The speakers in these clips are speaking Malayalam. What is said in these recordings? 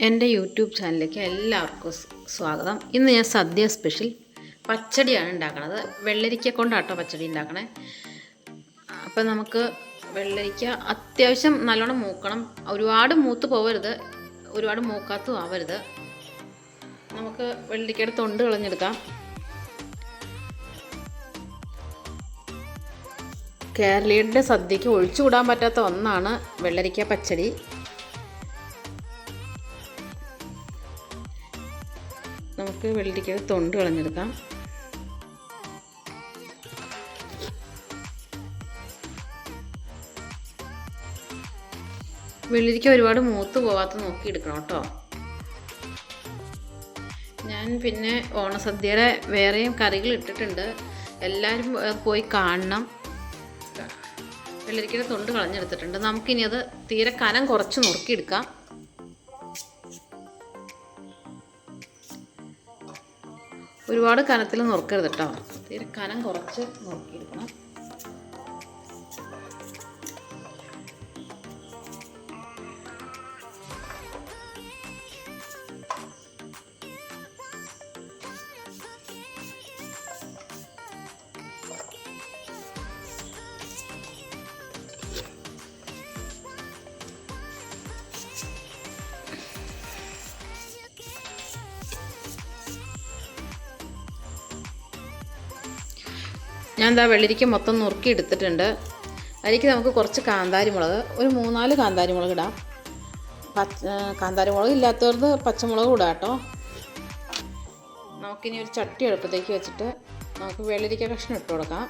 എന്റെ യൂട്യൂബ് ചാനലിലേക്ക് എല്ലാവർക്കും സ്വാഗതം. ഇന്ന് ഞാൻ സദ്യ സ്പെഷ്യൽ പച്ചടിയാണ് ഉണ്ടാക്കണത്. വെള്ളരിക്ക കൊണ്ടാട്ടോ പച്ചടി ഉണ്ടാക്കണേ. അപ്പം നമുക്ക് വെള്ളരിക്ക അത്യാവശ്യം നല്ലോണം മൂക്കണം. ഒരുപാട് മൂത്ത് പോവരുത്. ഒരുപാട് മൂക്കാത്തും ആവരുത്. നമുക്ക് വെള്ളരിക്കയുടെ തൊണ്ട് കളഞ്ഞെടുക്കാം. കേരളീയരുടെ സദ്യക്ക് ഒഴിച്ചുകൂടാൻ പറ്റാത്ത ഒന്നാണ് വെള്ളരിക്ക പച്ചടി. നമുക്ക് വെള്ളരിക്കയുടെ തൊണ്ട് കളഞ്ഞെടുക്കാം. വെള്ളരിക്ക ഒരുപാട് മൂത്ത് പോവാത്ത നോക്കി എടുക്കണം കേട്ടോ. ഞാൻ പിന്നെ ഓണസദ്യയുടെ വേറെയും കറികൾ ഇട്ടിട്ടുണ്ട്. എല്ലാവരും പോയി കാണണം. വെള്ളരിക്കയുടെ തൊണ്ട് കളഞ്ഞെടുത്തിട്ടുണ്ട്. നമുക്കിനി അത് തീരെ കനം കുറച്ച് നുറുക്കിയെടുക്കാം. ഒരുപാട് കനത്തിൽ നുറുക്കരുത് കേട്ടോ തീരെ കനം കുറച്ച് നുറുക്കിയെടുക്കണം. ഞാൻ എന്താ വെള്ളരിക്ക മൊത്തം നുറുക്കി എടുത്തിട്ടുണ്ട് അതിലേക്ക് നമുക്ക് കുറച്ച് കാന്താരി മുളക് ഒരു മൂന്നാൽ കാന്താരി മുളക് ഇടാം. പച്ച കാന്താരി മുളക് ഇല്ലാത്തവർക്ക് പച്ചമുളക് ഇടാം കേട്ടോ. നമുക്കിനി ഒരു ചട്ടി എളുപ്പത്തേക്ക് വെച്ചിട്ട് നമുക്ക് വെള്ളരിക്ക കഷ്ണം ഇട്ട് കൊടുക്കാം.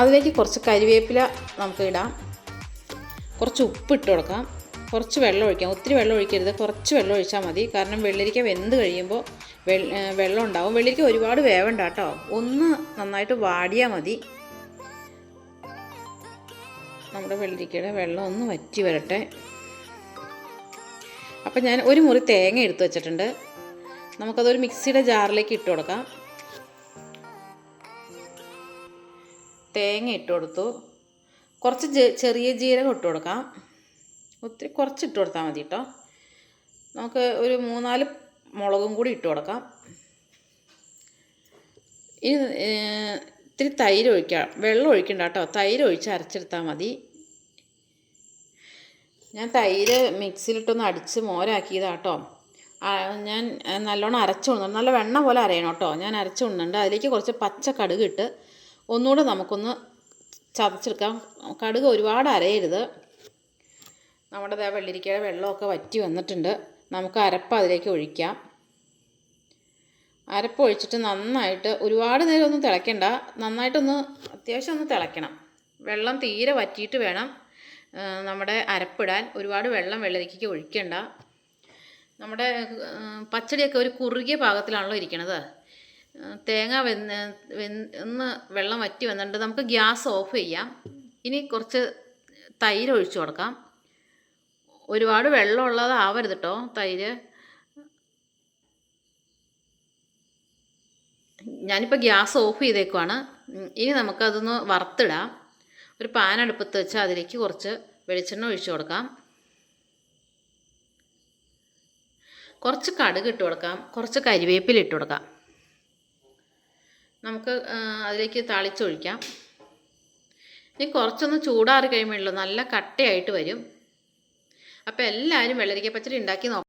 അതിലേക്ക് കുറച്ച് കരിവേപ്പില നമുക്ക് ഇടാം. കുറച്ച് ഉപ്പ് ഇട്ട് കൊടുക്കാം. കുറച്ച് വെള്ളം ഒഴിക്കാം. ഒത്തിരി വെള്ളം ഒഴിക്കരുത്. കുറച്ച് വെള്ളം ഒഴിച്ചാൽ മതി. കാരണം വെള്ളരിക്ക വെന്ത് കഴിയുമ്പോൾ വെള്ളം ഉണ്ടാവും. വെള്ളരിക്ക ഒരുപാട് വേവണ്ട കേട്ടോ ഒന്ന് നന്നായിട്ട് വാടിയാൽ മതി. നമ്മുടെ വെള്ളരിക്കയുടെ വെള്ളം ഒന്ന് വറ്റി വരട്ടെ. അപ്പം ഞാൻ ഒരു മുറി തേങ്ങ എടുത്ത് വെച്ചിട്ടുണ്ട്. നമുക്കതൊരു മിക്സിയുടെ ജാറിലേക്ക് ഇട്ട് കൊടുക്കാം. തേങ്ങ ഇട്ട് കൊടുത്തു. കുറച്ച് ചെറിയ ജീരകം ഇട്ട് കൊടുക്കാം. ഒത്തിരി കുറച്ച് ഇട്ട് കൊടുത്താൽ മതി കേട്ടോ നമുക്ക് ഒരു മൂന്നാൽ മുളകും കൂടി ഇട്ട് കൊടുക്കാം. ഇനി ഇത്തിരി തൈര് ഒഴിക്കാം വെള്ളം ഒഴിക്കണ്ട കേട്ടോ തൈര് ഒഴിച്ച് അരച്ചെടുത്താൽ മതി. ഞാൻ തൈര് മിക്സിയിലിട്ടൊന്ന് അടിച്ച് മോരാക്കിയതാണ് കേട്ടോ ഞാൻ നല്ലോണം അരച്ചു കൊണ്ടുവന്നു നല്ല വെണ്ണ പോലെ അരയണം കേട്ടോ ഞാൻ അരച്ചു കൊണ്ടുണ്ട് അതിലേക്ക് കുറച്ച് പച്ച കടുക് ഇട്ട് ഒന്നുകൂടെ നമുക്കൊന്ന് ചതച്ചെടുക്കാം. കടുക് ഒരുപാട് അരയരുത്. നമ്മുടെ ദേ വെള്ളിരിക്കയുടെ വെള്ളമൊക്കെ വറ്റി വന്നിട്ടുണ്ട്. നമുക്ക് അരപ്പ് അതിലേക്ക് ഒഴിക്കാം. അരപ്പ് ഒഴിച്ചിട്ട് നന്നായിട്ട് ഒരുപാട് നേരം ഒന്നും തിളയ്ക്കണ്ട. നന്നായിട്ടൊന്ന് അത്യാവശ്യം ഒന്ന് തിളയ്ക്കണം. വെള്ളം തീരെ വറ്റിയിട്ട് വേണം നമ്മുടെ അരപ്പിടാൻ. ഒരുപാട് വെള്ളം വെള്ളരിക്കയ്ക്ക് ഒഴിക്കണ്ട. നമ്മുടെ പച്ചടിയൊക്കെ ഒരു കുറുകിയ പാകത്തിലാണല്ലോ ഇരിക്കണത്. തേങ്ങ വെന്ന് വെന്ന് വെള്ളം വറ്റി വന്നിട്ടുണ്ട്. നമുക്ക് ഗ്യാസ് ഓഫ് ചെയ്യാം. ഇനി കുറച്ച് തൈര് ഒഴിച്ചു കൊടുക്കാം. ഒരുപാട് വെള്ളമുള്ളതാവരുത് കേട്ടോ തൈര്. ഞാനിപ്പോൾ ഗ്യാസ് ഓഫ് ചെയ്തേക്കുവാണ്. ഇനി നമുക്കതൊന്ന് വറുത്തിടാം. ഒരു പാൻ അടുപ്പത്ത് വെച്ച് അതിലേക്ക് കുറച്ച് വെളിച്ചെണ്ണ ഒഴിച്ചു കൊടുക്കാം. കുറച്ച് കടുക് ഇട്ട് കൊടുക്കാം. കുറച്ച് കരിവേപ്പില ഇട്ട് കൊടുക്കാം. നമുക്ക് അതിലേക്ക് തളിച്ചൊഴിക്കാം. ഇനി കുറച്ചൊന്ന് ചൂടാറി കഴിയുമ്പോഴല്ലോ നല്ല കട്ടയായിട്ട് വരും. അപ്പോൾ എല്ലാവരും വെള്ളരിക്ക പച്ചടി ഉണ്ടാക്കി നോക്കാം